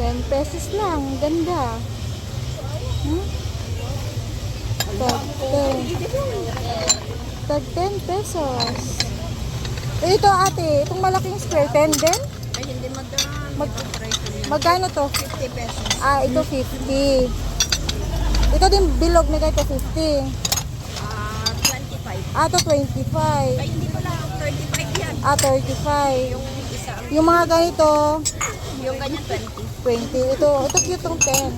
10 pesos lang. Ganda. Hmm? Tag 10. Tag 10 pesos. Eh, ito ate, itong malaking square, 10 din? Ay, hindi madam. Mag-. Magkano to? 50 pesos. Ah, ito 50. Ito din bilog na ito 50. Ah, 25. Ah, ito 25. Ay, hindi pala. 35 yan. Ah, 35. Yung isa. Yung mga ganito, Yung ganyan 20. 20. Ito, ito cute tong 10.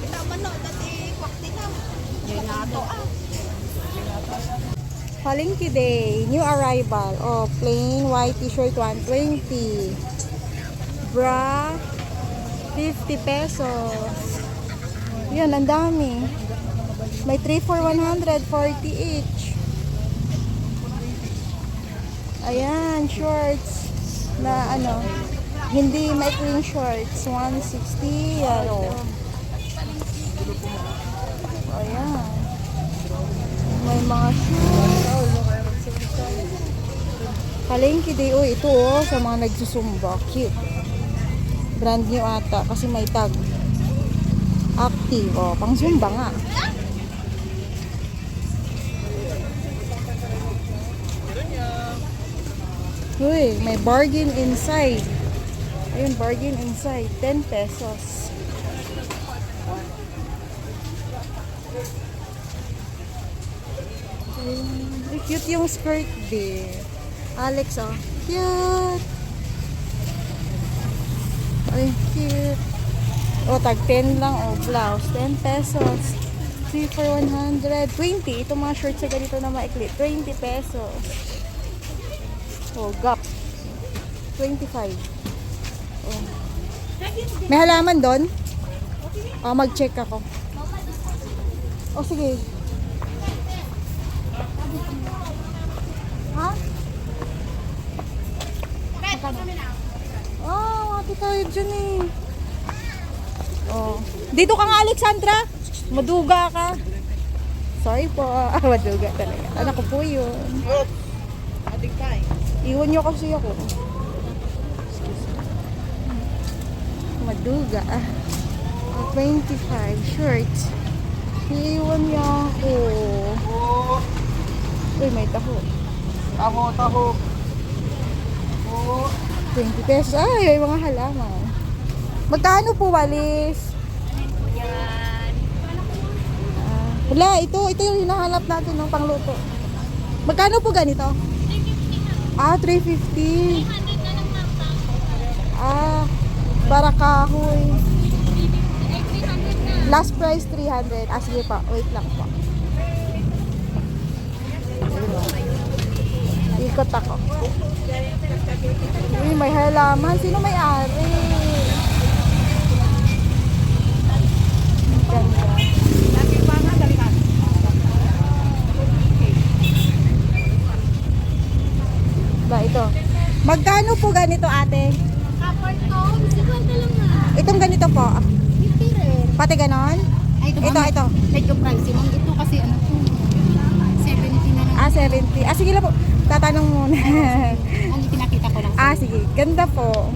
Kita man no, dati kwakti na. Yan na to ah. Palengke Day, new arrival. Oh, plain white t-shirt 120. Bra 50 pesos. Yan, ang dami. May 3 for 140 each. Ayan, shorts na ano, hindi maikling shorts. 160. Yan, oh. Ayan. May mga shoes. Palengke day. Oh, ito oh, sa mga nagsusumba. Cute. Brand new ata kasi may tag. Active. Oh, pang zumba nga. Uy, may bargain inside. Ayun, bargain inside. 10 pesos. Ay, cute yung skirt din. Alex, oh. Cute. Ay, cute. Oh, tag 10 lang, oh. Blouse, 10 pesos. 3 for 100. 20. Itong mga shorts sa ganito na maikli. 20 pesos. Oh, gap. 25. Oh. May halaman doon? Oh, mag-check ako. Oh, sige. Ha? Oh, ate tayo dyan eh. Oh. Dito ka nga, Alexandra. Maduga ka. Sorry po. Ah, maduga talaga. Anak ko po yun. Adik tayo. Iwan niyo kasi ako. Maduga. Ah, 25 shirts. Iwan niya ako. Uy, may taho. Taho, taho. 20 pesos. Ay, may mga halaman. Magkano po walis? Yan. Ah, wala, ito, ito yung hinahanap natin ng pangluto. Magkano po ganito? Ah, 350. Ah, para kahoy. Last price 300. Ah, sige pa. Wait lang po. Ikot ako. Uy, may halaman. Sino may ari? Ba, ito. Magkano po ganito ate? Kapag ko, 50 lang na. Itong ganito po. 50 rin. Pati ganon? Ay, Ito, ito. Medyo pricey. Mong ito kasi ano to. 70 na lang. Ah, 70. Ah, sige lang po. Tatanong muna. Ang pinakita ko lang. ah, sige. Ganda po.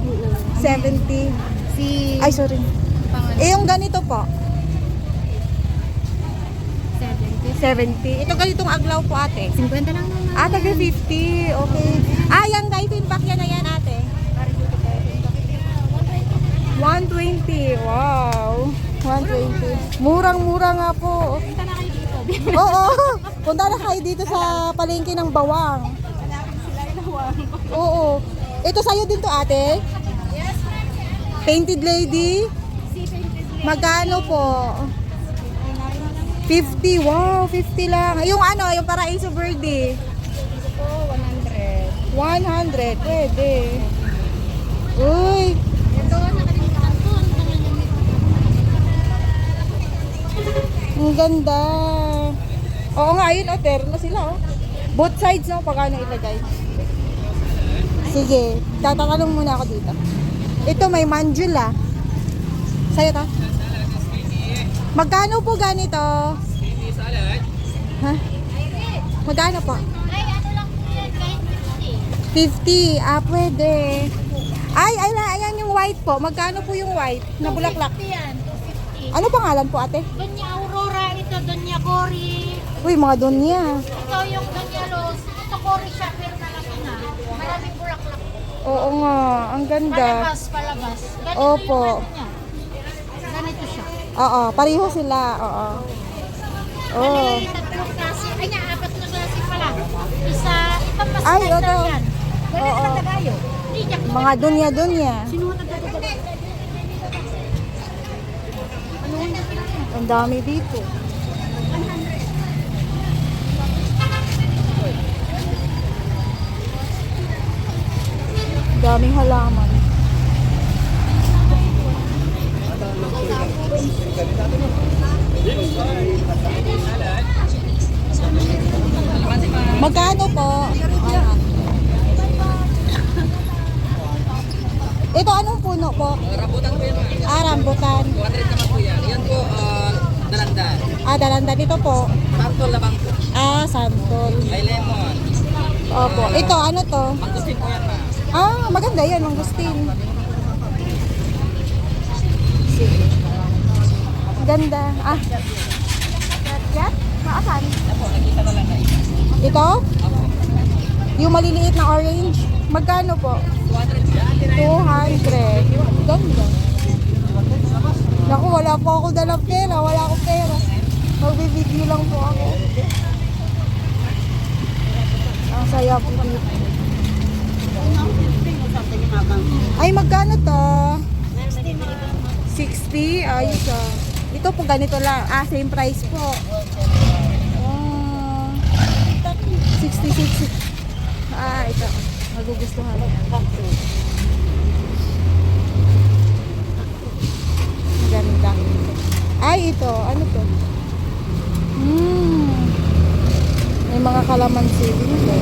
70. Si Ay, sorry. pangalan. Eh, yung ganito po. 70. 70. Ito ganitong aglaw po ate. 50 lang naman. Ah, taga 50. Okay. Ah, yan, 19 pack yan na yan ate. 120. Wow. 120. Murang-mura nga po. Punta na kayo dito. Oo. Punta na kayo dito sa palengke ng bawang. Sila inawang. Oo. Ito sa'yo din to ate? Yes, Painted lady? Si 20 Magkano po? 50. Wow, 50 lang. Yung ano, yung paraiso birdie. po, 100. 100. Pwede. Uy. Ito, nakalimutan ko. Ang tangan yung Ang ganda. Oo nga, yun, oh, terno sila, oh. Both sides, no, pagkano ilagay. Sige, tatanong muna ako dito. Ito, may manjula. Sa'yo to? Magkano po ganito? Ha? Magkano po? Ay, ano lang po yan, kahit 50. 50. Ah, pwede. Ay, ay, ayan yung white po, magkano po yung white na bulaklak? 250 yan, 250. Ano pangalan po ate? Donya Uy, mga donya. Ito yung Donya Los. Ito Cory siya, pero malaki na. Maraming bulaklak. Oo nga, ang ganda. Palabas, palabas. Ganito Opo. yung ano niya. Ganito siya. Oo, pareho sila. Oo. Oo. Kanila yung tatlong klase. Ay nga, apat na klase pala. Isa, ibang mas Ay, lighter oo. yan. Ganito Oo. na tagayo. Hindi niya. Mga donya-donya. Sino ang nagdadagdag? Ano yung? Ang dami dito. Daming halaman. Magkano po? Ayan. Ito anong puno po? Rambutan po yan. Ah, rambutan. 200 naman po yan. Yan po, ah, dalandan. Ah, dalandan dito po. Tartol labang po. Ah, santol. May lemon. Opo. Ito, ano to? Mangustin po yan, ma'am. Ah, maganda yan, mangustin. Ganda. Ah. Yan? Maasan? Ito? Yung maliliit na orange? Magkano po? 200 yan. 200. Ganda. Naku, wala po ako dalang pera. Wala akong pera. Magbibideo lang po ako. Ang saya po dito. Ay, magkano to? 60? Ayos ah. Ito po ganito lang. Ah, same price po. Ah, 66. Ah, ito. Magugustuhan. Ganda. Ay, ito. Ano to? Hmm. May mga kalamansi dito.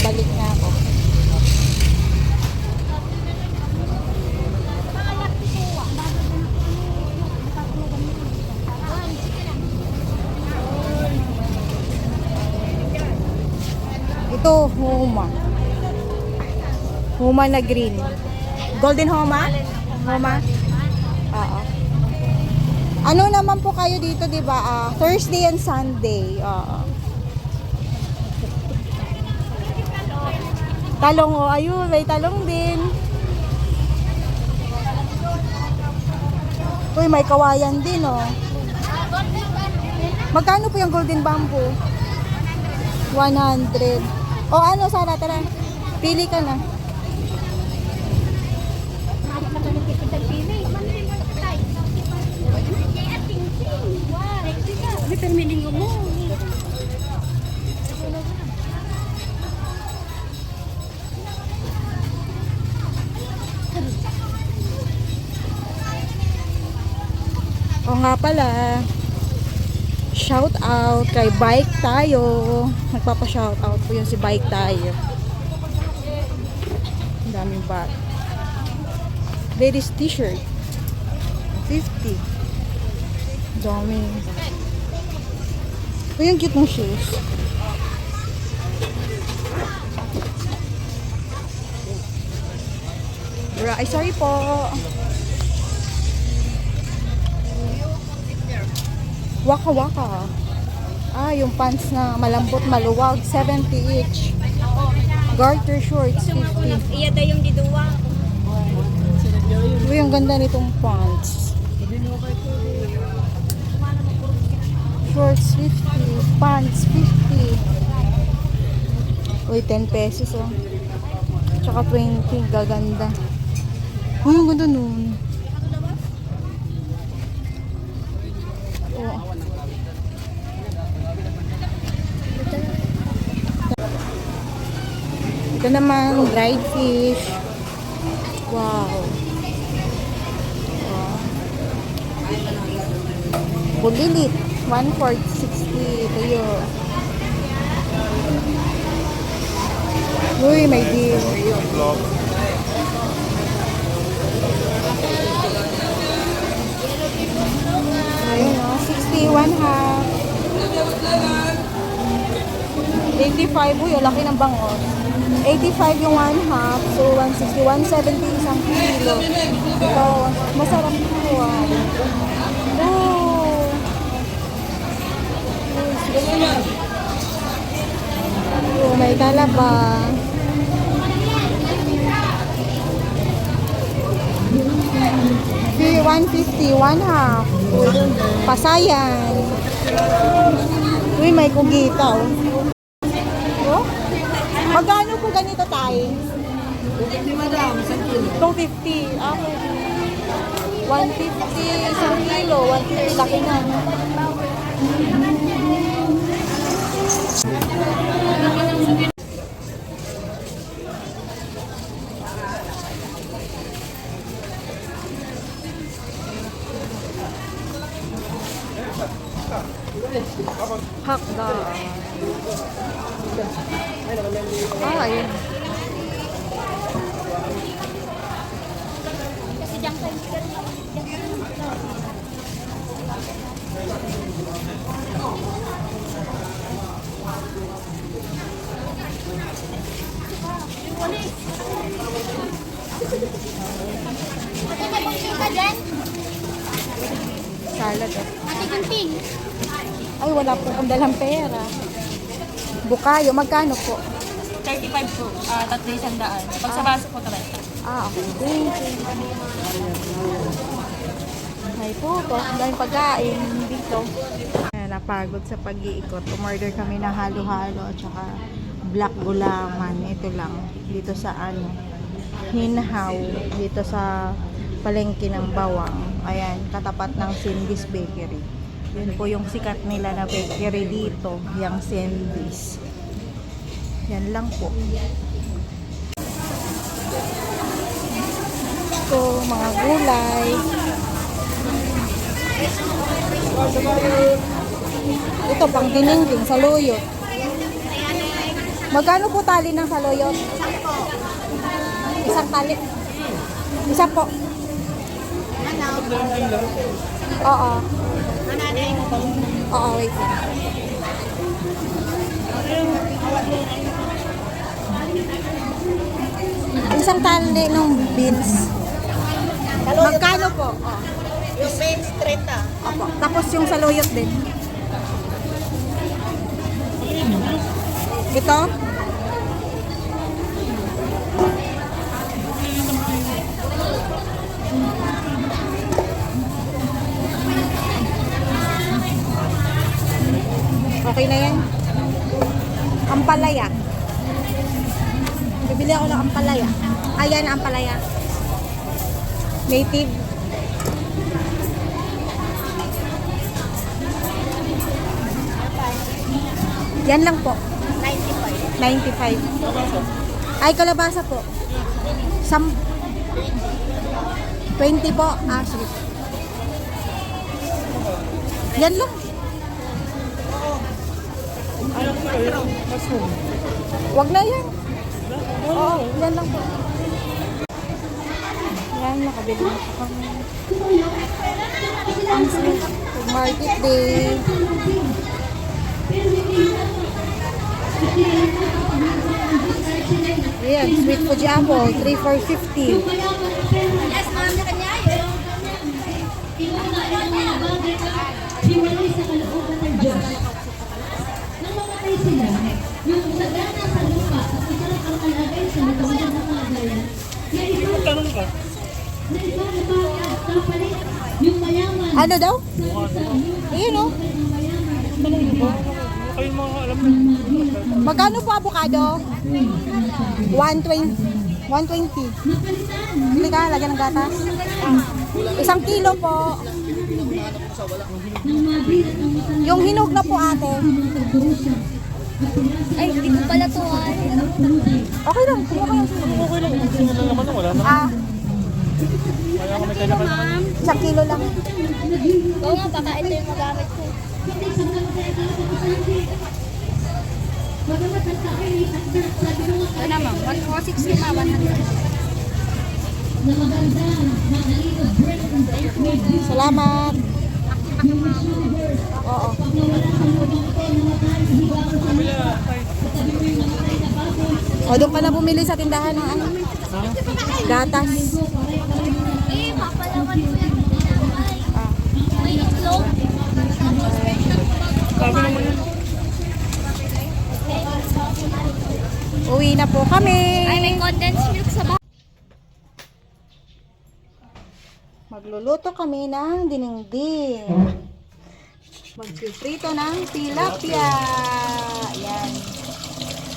Babalik na ako. Ito, Homa. Homa na green. Golden Homa? Homa? Oo. Ano naman po kayo dito, di ba? Ah, Thursday and Sunday. Oo. Talong, oh, ayun, may talong din. Uy, may kawayan din, oh. Magkano po yung golden bamboo? 100. O ano, Sara, tara. Pili ka na. O nga pala, shout out kay Bike Tayo. Nagpapa-shout out po yun si Bike Tayo. Ang daming bag. Ladies t-shirt. 50. Dami. Uy, ang cute ng shoes. Ay sorry po. Waka waka. Ah, yung pants na malambot, maluwag, 70 each. Garter shorts, 50. Iya da yung diduwa. Uy, ang ganda nitong pants. Shorts, 50. Pants, 50. Uy, 10 pesos, oh. Tsaka 20, gaganda. Uy, ang ganda nun. Ito naman, dried fish. Wow. Wow. Bulilit. 1 for 60. Ito yun. Uy, may deal. Ayun, oh. 60, one half. 85, uy, laki ng bangos. 85 yung one half, so 160, 170 isang kilo. Ito, masarap ito ah. Oh. Oh, may talaba. Fee 150, one half. Pasayan. Uy, may kugita. Oh? 150. Okay. 150 isang kilo. 150 laki na. Hakda. Dalang pera. Bukayo, magkano po? 35 po, ah tatlo isang daan. Pag sa baso po, 30. Ah, okay. Thank you. May puto, ang daming pagkain dito. Napagod sa pag-iikot. Umorder kami ng halo-halo at saka black gulaman. Ito lang. Dito sa ano, Hinhaw. Dito sa palengke ng bawang. Ayan, katapat ng Cindy's Bakery. Yun po yung sikat nila na bakery dito. Yung Cindy's. Yan lang po. Ito, mga gulay. Ito, pang dinengding, saluyot. Magkano po tali ng saluyot? Isang tali. Isa po. Oo. Oo, wait lang. Isang tali ng beans. Magkano po? Oh. Yung main street ah. Opo. Tapos yung saluyot din. Ito? Ampalaya. Bibili ako ng ampalaya. Ayan, ampalaya. Native. Yan lang po. 95. 95. Ay, kalabasa po. Sam 20 po. Ah, sige. Yan lang. Wag na yan. Oo, yan lang po. Yan, nakabili na po kami. Ang. Market day. Ayan, sweet Fuji apple, 3 for 50. Ano daw? Ayun oh. at maligaya. Magkano po avocado? 120. 120. Napalitan Bili ka, lagyan ng gatas. Isang kilo po. Yung hinog na po ate. Ay, hindi ko pala to ah. Okay lang, ka lang. Okay lang, Ah, Ma'am. isang kilo lang. Oo nga, baka ito yung magamit ko. Ito na ma'am, 160 ma'am, 100. na maganda, magaling na bread and may juice Salamat. yung sugar. Oo. O, doon ka na bumili sa tindahan ng ano? Gatas. Eh, papalaman mo yan. Ay, May itlog. Uwi na po kami. Ay, may condensed milk sa bahay. Magluluto kami ng dinengding. Magpiprito ng tilapia. Yan.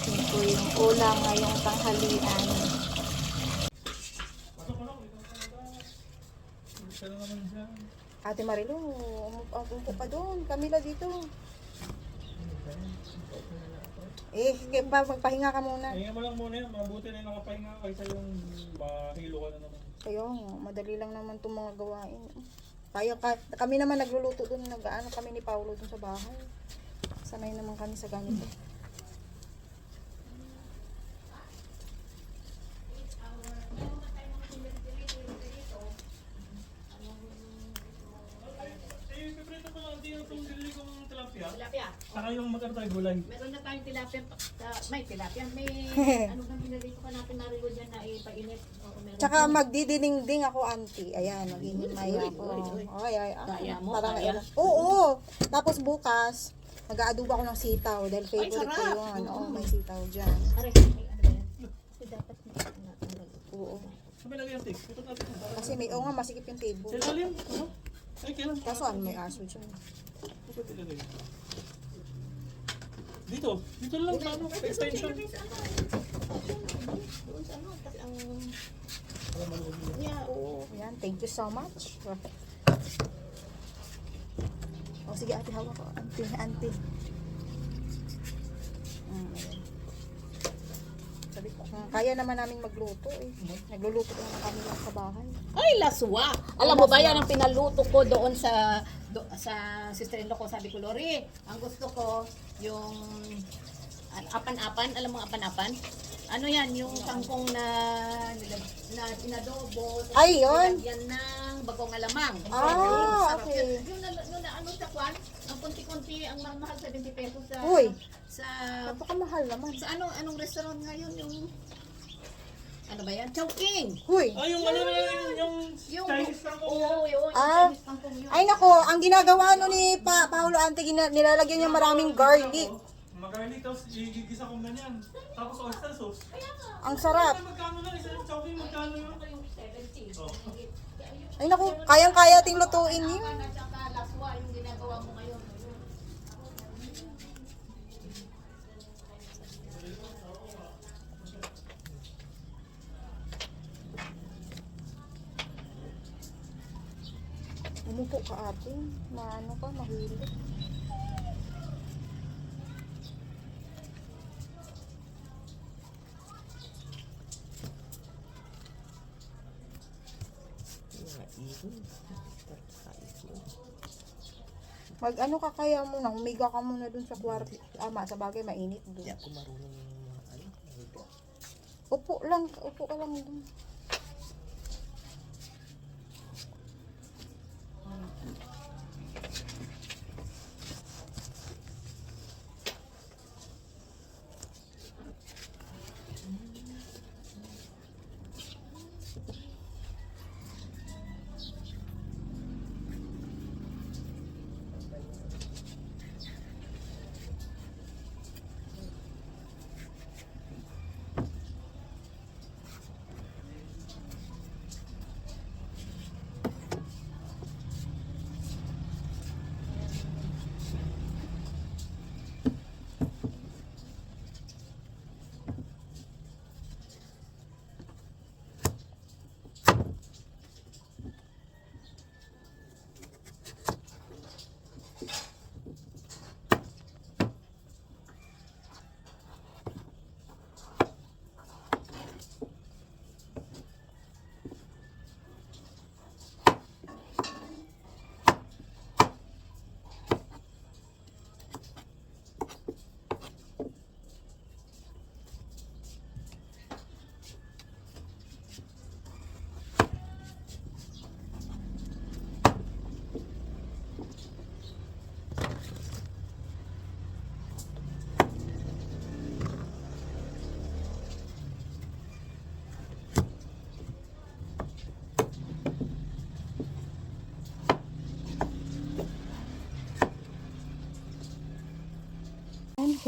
Yan po yung ulam ngayong tanghalian. Ate Marilu, umupo umupo ka doon. Camila dito. Eh, kaya pa, magpahinga ka muna. Hinga mo lang muna yan, mabuti na yung nakapahinga ka kaysa yung mahilo ka na naman. Kaya nga, madali lang naman itong mga gawain. Kaya ka, kami naman nagluluto doon, nag-ano kami ni Paulo doon sa bahay. Sanay naman kami sa ganito. Eh, piprito ko lang din itong bili kong tilapia. Tilapia. Saka yung magkano tayo gulay. Meron na tayong tilapia. Uh, may tilapia. May ano bang pinalito ka natin narilo dyan na ipainit. Oo, meron. Tsaka magdidiningding ako, auntie. Ayan, maghihimay ako. Ay, ay, ay. Kaya mo, Parang, kaya? Oo. Tapos bukas, mag-aadobo ako ng sitaw dahil favorite ko sarap. yun. Oo, may sitaw dyan. Aray, may ano ba yan? Kasi dapat may ano. Oo. Sabi lagi yung tick. Ito natin. Kasi may, oo nga, masikip yung table. Sa ilalim. Ano? Ay, kailan? Kaso ano, may aso dyan. Ito, ito, ito. Dito. Dito lang. Extension. Doon sa ano. Tapos ang... Oo. Ayan, thank you so much. O sige, ate, hawak ko. Auntie, auntie. Mm, ayan. Sabi ko, "Ah, kaya naman namin magluto eh. Nagluluto naman kami lang sa bahay. Ay, laswa! Alam mo ba yan ang pinaluto ko doon sa do, sa sister-in-law ko. Sabi ko, Lori, ang gusto ko yung an- apan-apan. Alam mo apan-apan? Ano yan? Yung kangkong na, na inadobo. tapos Ay, yun. nilagyan ng bagong alamang. Ah, Sarap okay. yun. Yung na, yung na ano sa kwan, ang kunti-kunti, ang mahal 70 pesos sa... Uy. Sa... Napakamahal naman. Sa ano, anong restaurant ngayon yung... Ano ba yan? Chowking! Huy! Ah, yung ano na yung, yung Yung... Chinese kangkong. Oo, yun. Ah. Chinese kangkong yun. Ay nako, ang ginagawa no ni pa Paolo Ante, gina- nilalagyan niya maraming garlic. Magarlic, tapos igigisa kong ganyan. Tapos oyster sauce. Ang sarap. Ay, magkano na? Isa yung chowking, magkano yun? Oh. Ay nako, kayang-kaya ting lutuin yun. At saka laswa yung ginagawa mo ngayon. Umupo ka ate. Maano ka, mahilo. Mag ano ka kaya muna, umiga ka muna dun sa kwarto. Ama, sa bagay mainit dun. Hindi ako marunong Upo lang, upo ka lang dun.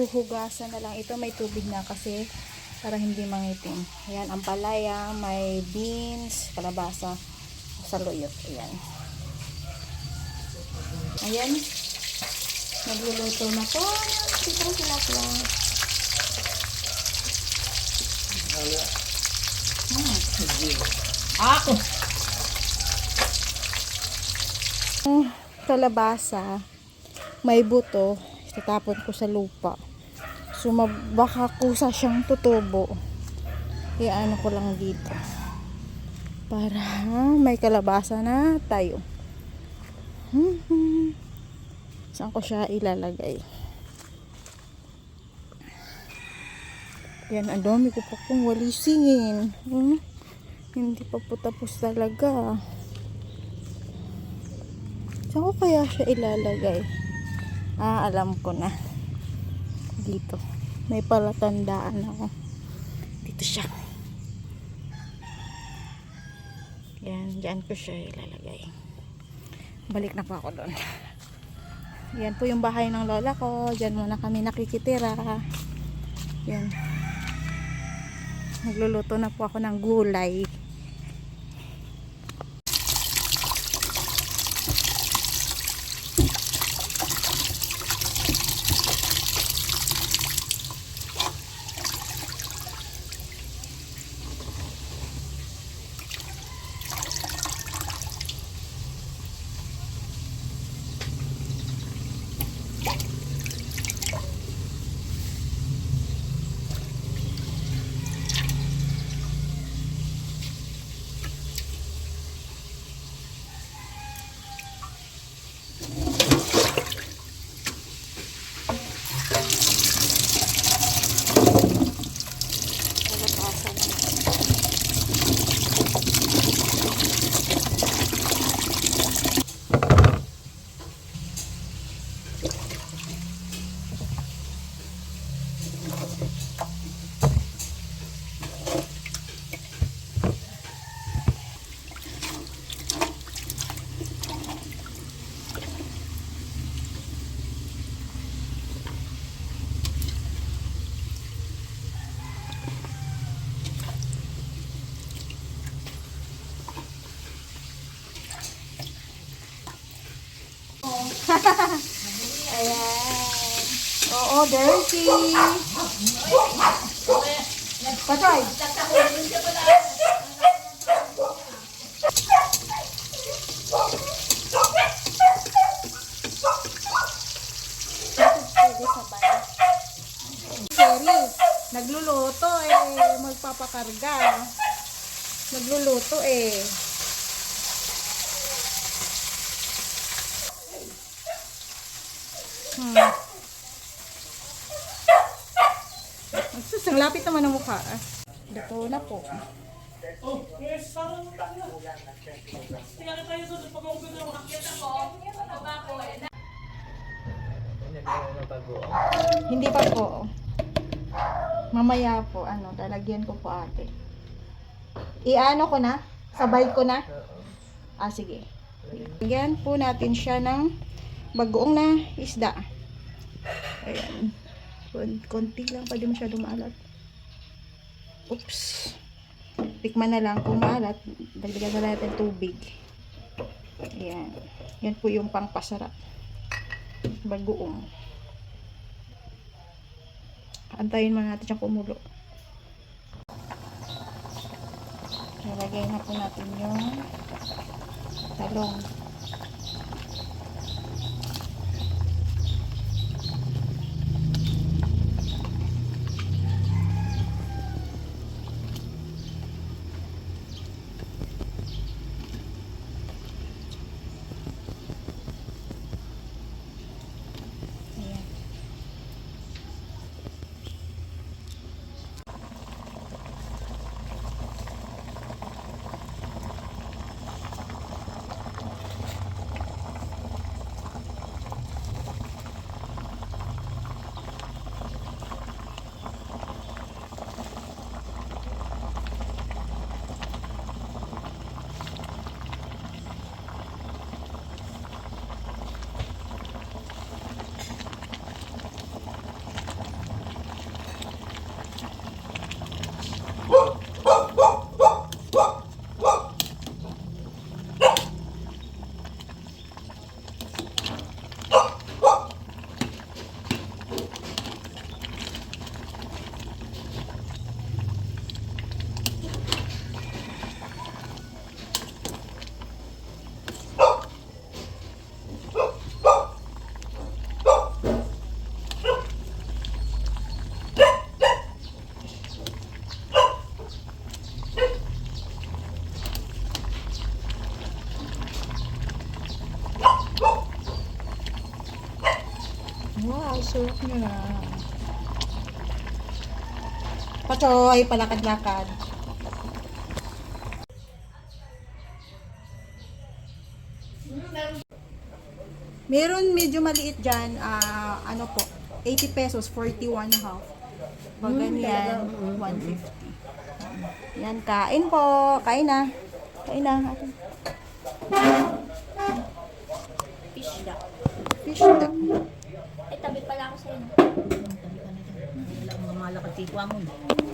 Huhugasan na lang. Ito may tubig na kasi para hindi mangitim. Ayan, ang palaya, may beans, kalabasa, saluyot. Ayan. Ayan. Nagluluto na po. Sitang tilapia. Ako! Ang kalabasa, may buto, tatapon ko sa lupa. So, baka kusa siyang tutubo. Iano ko lang dito. Para may kalabasa na tayo. Mhm. Saan ko siya ilalagay? Yan, ang dami ko pa pong walisingin. Hmm? Hindi pa po tapos talaga. Saan ko kaya siya ilalagay? Ah, alam ko na. Dito. May palatandaan ako. Dito siya. Yan, dyan ko siya ilalagay. Balik na po ako doon. Yan po yung bahay ng lola ko. Diyan muna kami nakikitira. Yan. Nagluluto na po ako ng gulay. Ayan. Oo, dirty. Patay. Sorry, nagluluto eh, magpapakarga. Nagluluto eh. Hmm. Ang lapit naman ng mukha. Luto na po. Hindi pa po. Mamaya po, ano, lalagyan ko po ate. Iano ko na? Sabay ko na? Ah, sige. Lagyan po natin siya ng bagoong na isda. Ayan. Kon- Konti lang di masyado maalat. Oops. Tikman na lang kung maalat. Dagdagan na natin tubig. Ayan. Yan po yung pangpasarap. Bagoong. Antayin muna natin siyang kumulo. Nilagay na po natin yung talong. Suok mo na. Pachoy, palakad-lakad. Meron medyo maliit dyan, ah, ano po, 80 pesos, 41 half. Pag ganyan, 150. Yan, kain po. Kain na. Kain na. ate. Fish duck. Fish duck. Ay, tabi pala ako sa inyo. Wala mga